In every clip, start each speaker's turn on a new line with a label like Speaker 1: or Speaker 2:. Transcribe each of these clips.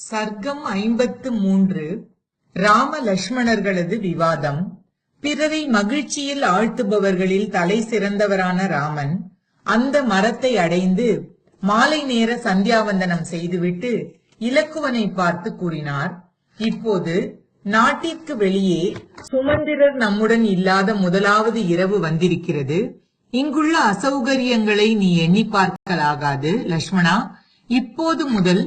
Speaker 1: சர்க்கம் ஐம்பத்து மூன்று ராம லட்சுமணர்களது விவாதம். பிறரை மகிழ்ச்சியில் ஆழ்த்துபவர்களில் தலை சிறந்தவரான ராமன் அந்த மரத்தை அடைந்து மாலை நேர சந்தியாவந்தனம் செய்துவிட்டு இலக்குவனை பார்த்து கூறினார். இப்போது நாட்டிற்கு வெளியே சுமந்திரர் நம்முடன் இல்லாத முதலாவது இரவு வந்திருக்கிறது. இங்குள்ள அசௌகரியங்களை நீ எண்ணி பார்க்கலாகாது லட்சுமணா இப்போது முதல்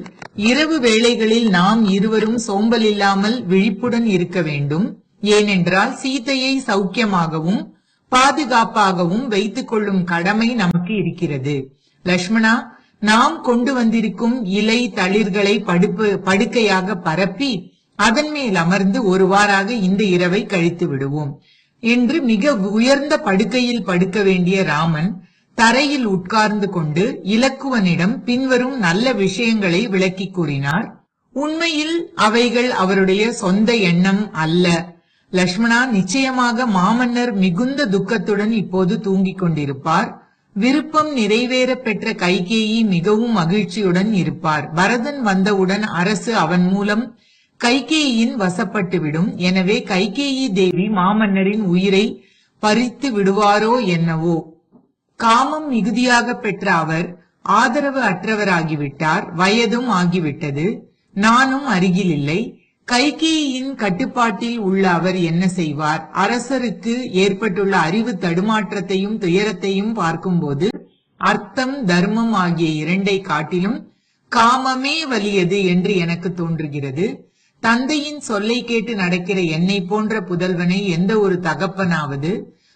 Speaker 1: இரவு வேளைகளில் நாம் இருவரும் சோம்பல் இல்லாமல் விழிப்புடன் இருக்க வேண்டும். ஏனென்றால் சீதையை சௌக்கியமாகவும் பாதுகாப்பாகவும் வைத்துக் கொள்ளும் கடமை நமக்கு இருக்கிறது. லட்சுமணா நாம் கொண்டு வந்திருக்கும் இலை தளிர்களை படுப்பு படுக்கையாக பரப்பி அதன் மேல் அமர்ந்து ஒருவாறாக இந்த இரவை கழித்து விடுவோம். என்று மிக உயர்ந்த படுக்கையில் படுக்க வேண்டிய ராமன் தரையில் உட்கார்ந்து கொண்டு இலக்குவனிடம் பின்வரும் நல்ல விஷயங்களை விளக்கி கூறினார். உண்மையில் அவைகள் அவருடைய சொந்த எண்ணம் அல்ல. லக்ஷ்மணா நிச்சயமாக மாமன்னர் மிகுந்த துக்கத்துடன் இப்போது தூங்கிக் கொண்டிருப்பார். விருப்பம் நிறைவேற பெற்ற கைகேயி மிகவும் மகிழ்ச்சியுடன் இருப்பார். பரதன் வந்தவுடன் அரசு அவன் மூலம் கைகேயின் வசப்பட்டுவிடும். எனவே கைகேயி தேவி மாமன்னரின் உயிரை பறித்து விடுவாரோ என்னவோ? காமம் மிகுதியாக பெற்ற அவர் ஆதரவு அற்றவராகிவிட்டார் வயதும் ஆகிவிட்டது. நானும் அருகில் இல்லை கைகேயின் கட்டுப்பாட்டில் உள்ள அவர் என்ன செய்வார்? அரசருக்கு ஏற்பட்டுள்ள அறிவு தடுமாற்றத்தையும் துயரத்தையும் பார்க்கும்போது அர்த்தம் தர்மம் ஆகிய இரண்டை காட்டிலும் காமமே வலியது என்று எனக்கு தோன்றுகிறது. தந்தையின் சொல்லை கேட்டு நடக்கிற என்னை போன்ற புதல்வனை எந்த ஒரு தகப்பனாவது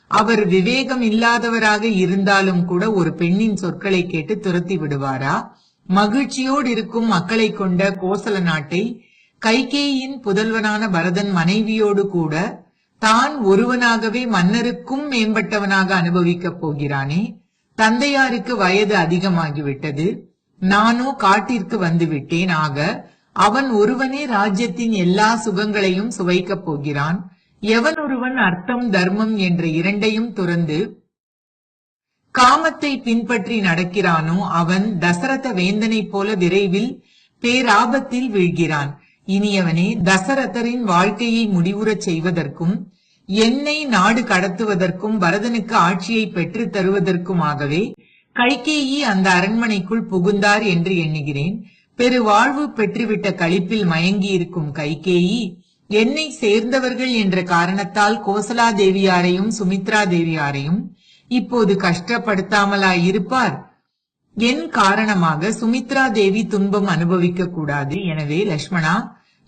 Speaker 1: அவர் விவேகம் இல்லாதவராக இருந்தாலும் கூட ஒரு பெண்ணின் சொற்களை கேட்டு துரத்தி விடுவாரா? மகிழ்ச்சியோடு இருக்கும் மக்களை கொண்ட கோசல நாட்டை கைகேயின் புதல்வனான பரதன் மனைவியோடு கூட தான் ஒருவனாகவே மன்னருக்கும் மேம்பட்டவனாக அனுபவிக்கப் போகிறானே? தந்தையாருக்கு வயது அதிகமாகிவிட்டது. நானோ காட்டிற்கு வந்து விட்டேன் ஆக அவன் ஒருவனே ராஜ்யத்தின் எல்லா சுகங்களையும் சுவைக்கப் போகிறான். எவன் ஒருவன் அர்த்தம் தர்மம் என்ற இரண்டையும் துறந்து காமத்தை பின்பற்றி நடக்கிறானோ அவன் தசரத வேந்தனை போல விரைவில் பேராபத்தில் வீழ்கிறான். இனியவனே தசரதரின் வாழ்க்கையை முடிவுறச் செய்வதற்கும் என்னை நாடு கடத்துவதற்கும் பரதனுக்கு ஆட்சியை பெற்று தருவதற்குமாகவே கைகேயி அந்த அரண்மனைக்குள் புகுந்தார் என்று எண்ணுகிறேன். பெரு வாழ்வு பெற்றுவிட்ட களிப்பில் மயங்கி இருக்கும் கைகேயி என்னை சேர்ந்தவர்கள் என்ற காரணத்தால் கோசலா தேவியாரையும் சுமித்ரா தேவியாரையும் இப்போது கஷ்டப்படுத்தாமலா இருப்பார். என் காரணமாக சுமித்ரா தேவி துன்பம் அனுபவிக்க கூடாது எனவே லட்சுமணா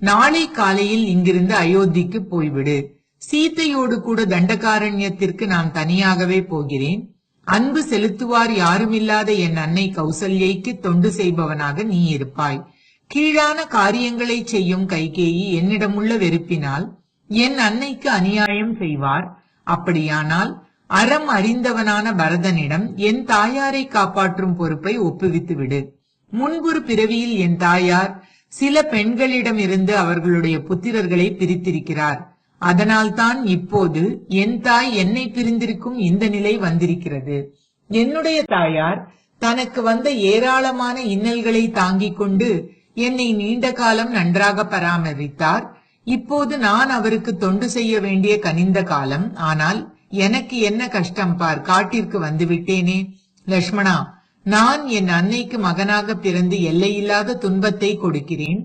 Speaker 1: நாளை காலையில் இங்கிருந்து அயோத்திக்கு போய்விடு. சீத்தையோடு கூட தண்டகாரண்யத்திற்கு நான் தனியாகவே போகிறேன். அன்பு செலுத்துவார் யாருமில்லாத என் அன்னை கௌசல்யைக்கு தொண்டு செய்பவனாக நீ இருப்பாய். கீழான காரியங்களை செய்யும் கைகேயி என்னிடமுள்ள வெறுப்பினால் என் அன்னைக்கு அநியாயம் செய்வார். அப்படியானால் அறம் அறிந்தவனான பரதனிடம் என் தாயாரை காப்பாற்றும் பொறுப்பை ஒப்புவித்து விடு முன்பொரு பிறவியில் என் தாயார் சில பெண்களிடமிருந்து அவர்களுடைய புத்திரர்களை பிரித்திருக்கிறார். அதனால்தான் இப்போது என் தாய் என்னை பிரிந்திருக்கும் இந்த நிலை வந்திருக்கிறது. என்னுடைய தாயார் தனக்கு வந்த ஏராளமான இன்னல்களை தாங்கிக் கொண்டு என்னை நீண்ட காலம் நன்றாக பராமரித்தார். இப்போது நான் அவருக்கு தொண்டு செய்ய வேண்டிய கனிந்த காலம். ஆனால் எனக்கு என்ன கஷ்டம் பார் காட்டிற்கு வந்து விட்டேனே லக்ஷ்மணா நான் என் அன்னைக்கு மகனாக பிறந்து எல்லையில்லாத துன்பத்தை கொடுக்கிறேன்.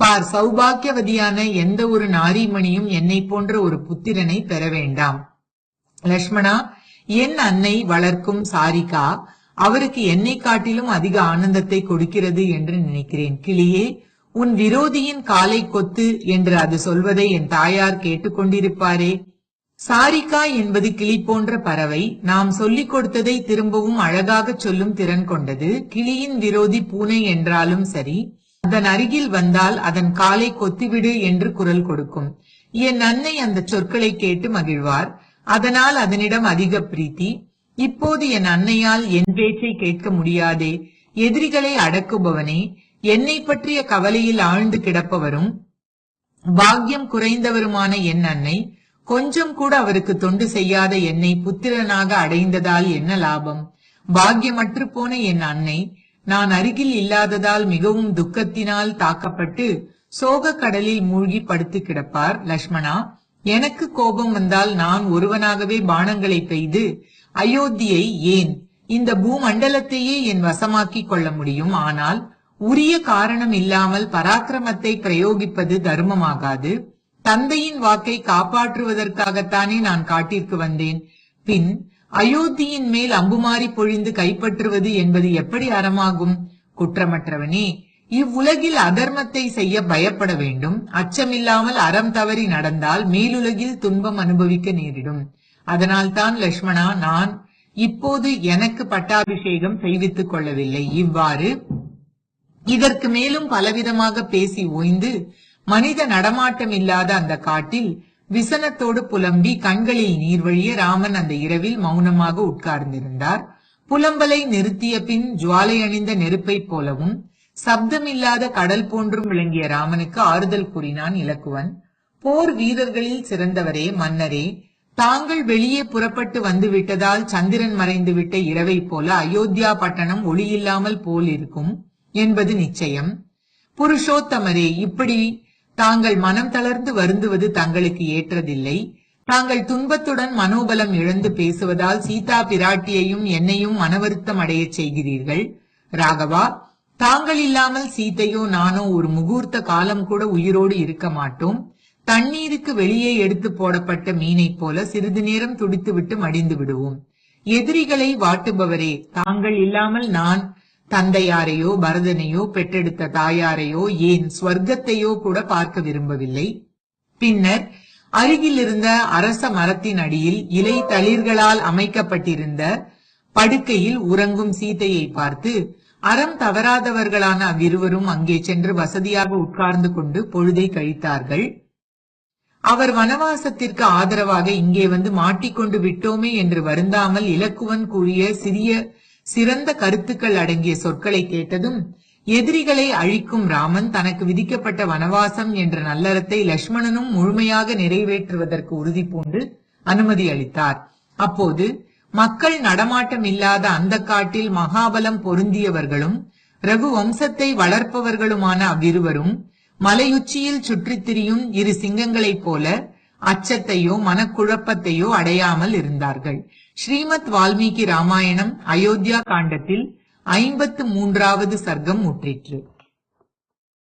Speaker 1: பார் சௌபாக்கியவதியான எந்த ஒரு நாரிமணியும் என்னை போன்ற ஒரு புத்திரனை பெற வேண்டாம். லக்ஷ்மணா என் அன்னை வளர்க்கும் சாரிகா அவருக்கு என்னை காட்டிலும் அதிக ஆனந்தத்தை கொடுக்கிறது என்று நினைக்கிறேன். கிளியே உன் விரோதியின் காலை கொத்து என்று அது சொல்வதை என் தாயார் கேட்டுக்கொண்டிருப்பாரே. சாரிகா என்பது கிளி போன்ற பறவை. நாம் சொல்லிக் கொடுத்ததை திரும்பவும் அழகாக சொல்லும் திறன் கொண்டது. கிளியின் விரோதி பூனை என்றாலும் சரி அதன் அருகில் வந்தால் அதன் காலை கொத்திவிடு என்று குரல் கொடுக்கும். என் அன்னை அந்த சொற்களை கேட்டு மகிழ்வார். அதனால் அதனிடம் அதிக பிரீத்தி. இப்போது என் அன்னையால் என் பேச்சை கேட்க முடியாதே. எதிரிகளை அடக்குபவனே என்னை பற்றிய கவலையில் ஆழ்ந்து கிடப்பவரும் பாக்கியம் குறைந்தவருமான என் அன்னை கொஞ்சம் கூட அவருக்கு தொண்டு செய்யாத என்னை புத்திரனாக அடைந்ததால் என்ன லாபம்? பாக்கியமற்று போன என் அன்னை நான் அருகில் இல்லாததால் மிகவும் துக்கத்தினால் தாக்கப்பட்டு சோக கடலில் மூழ்கி படுத்து கிடப்பார் லக்ஷ்மணா. எனக்கு கோபம் வந்தால் நான் ஒருவனாகவே பானங்களை பெய்து அயோத்தியை ஏன் இந்த பூமண்டலத்தையே என் வசமாக்கிக் கொள்ள முடியும்? ஆனால் உரிய காரணம் இல்லாமல் பராக்கிரமத்தை பிரயோகிப்பது தர்மமாகாது. தந்தையின் வாக்கை காப்பாற்றுவதற்காகத்தானே நான் காட்டிற்கு வந்தேன். பின் அயோத்தியின் மேல் அம்புமாறி பொழிந்து கைப்பற்றுவது என்பது எப்படி அறமாகும்? குற்றமற்றவனே இவ்வுலகில் அதர்மத்தை செய்ய பயப்பட வேண்டும். அச்சமில்லாமல் அறம் தவறி நடந்தால் மேலுலகில் துன்பம் அனுபவிக்க நேரிடும். அதனால்தான் லட்சுமணா நான் இப்போது எனக்கு பட்டாபிஷேகம் செய்வித்துக் கொள்ளவில்லை. இவ்வாறு இதற்கு மேலும் பலவிதமாக பேசி ஓய்ந்து மனித நடமாட்டம் இல்லாத அந்த காட்டில் விசனத்தோடு புலம்பி கண்களில் நீர் வழிய ராமன் அந்த இரவில் மௌனமாக உட்கார்ந்திருந்தார். புலம்பலை நிறுத்திய பின் ஜுவாலை அணிந்த நெருப்பைப் போலவும் சப்தமில்லாத கடல் போன்றும் விளங்கிய ராமனுக்கு ஆறுதல் கூறினான் இலக்குவன். போர் வீரர்களில் சிறந்தவரே மன்னரே தாங்கள் வெளியே புறப்பட்டு வந்து விட்டதால் சந்திரன் மறைந்து விட்ட போல அயோத்தியா பட்டணம் ஒளியில்லாமல் போல் இருக்கும் என்பது நிச்சயம். புருஷோத்தமரே இப்படி தாங்கள் மனம் தளர்ந்து வருந்துவது தங்களுக்கு ஏற்றதில்லை. தாங்கள் துன்பத்துடன் மனோபலம் இழந்து பேசுவதால் சீதா பிராட்டியையும் என்னையும் மனவருத்தம் அடைய செய்கிறீர்கள். ராகவா தாங்கள் இல்லாமல் சீதையோ நானோ ஒரு முகூர்த்த காலம் கூட உயிரோடு இருக்க மாட்டோம். தண்ணீருக்கு வெளியே எடுத்து போடப்பட்ட மீனைப் போல சிறிது நேரம் துடித்துவிட்டு மடிந்து விடுவோம். எதிரிகளை வாட்டுபவரே தாங்கள் இல்லாமல் நான் தந்தையாரையோ பரதனையோ பெற்றெடுத்த தாயாரையோ ஏன் ஸ்வர்க்கத்தையோ கூட பார்க்க விரும்பவில்லை? பின்னர் அருகில் இருந்த அரச மரத்தின் அடியில் இலை தளிர்களால் அமைக்கப்பட்டிருந்த படுக்கையில் உறங்கும் சீதையை பார்த்து அறம் தவறாதவர்களான அவ்விருவரும் அங்கே சென்று வசதியாக உட்கார்ந்து கொண்டு பொழுதை கழித்தார்கள். அவர் வனவாசத்திற்கு ஆதரவாக இங்கே வந்து மாட்டிக்கொண்டு விட்டோமே என்று வருந்தாமல் இலக்குவன் கூறிய சிறிய சிறந்த கருத்துக்கள் அடங்கிய சொற்களை கேட்டதும் எதிரிகளை அழிக்கும் ராமன் தனக்கு விதிக்கப்பட்ட வனவாசம் என்ற நல்லறத்தை லட்சுமணனும் முழுமையாக நிறைவேற்றுவதற்கு உறுதி பூண்டு அனுமதி அளித்தார். அப்போது மக்கள் நடமாட்டம் இல்லாத அந்த காட்டில் மகாபலம் பொருந்தியவர்களும் ரகு வம்சத்தை வளர்ப்பவர்களுமான அவ்விருவரும் மலையுச்சியில் சுற்றித் திரியும் இரு சிங்கங்களைப் போல அச்சத்தையோ மனக்குழப்பத்தையோ அடையாமல் இருந்தார்கள். ஸ்ரீமத் வால்மீகி ராமாயணம் அயோத்தியா காண்டத்தில் ஐம்பத்து மூன்றாவது சர்க்கம் முற்றிற்று.